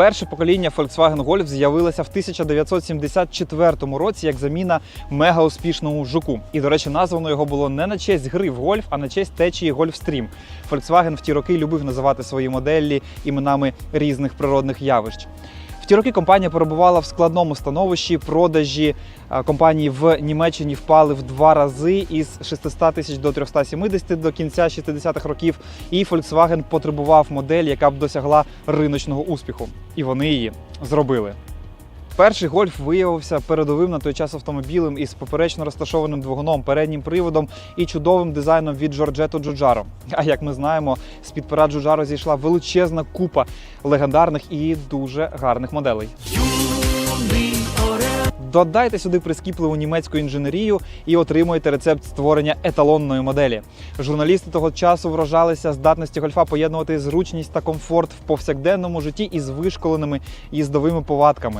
Перше покоління Volkswagen Golf з'явилося в 1974 році як заміна мега успішному жуку. І, до речі, названо його було не на честь гри в гольф, а на честь течії Гольфстрім. Volkswagen в ті роки любив називати свої моделі іменами різних природних явищ. Ті роки компанія перебувала в складному становищі. Продажі компанії в Німеччині впали в два рази із 600 тисяч до 370 до кінця 60-х років. І Volkswagen потребував модель, яка б досягла риночного успіху. І вони її зробили. Перший гольф виявився передовим на той час автомобілем із поперечно розташованим двигуном, переднім приводом і чудовим дизайном від Giorgetto Giugiaro. А як ми знаємо, з під пера Giugiaro зійшла величезна купа легендарних і дуже гарних моделей. Додайте сюди прискіпливу німецьку інженерію і отримуєте рецепт створення еталонної моделі. Журналісти того часу вражалися здатності гольфа поєднувати зручність та комфорт в повсякденному житті із вишколеними їздовими повадками.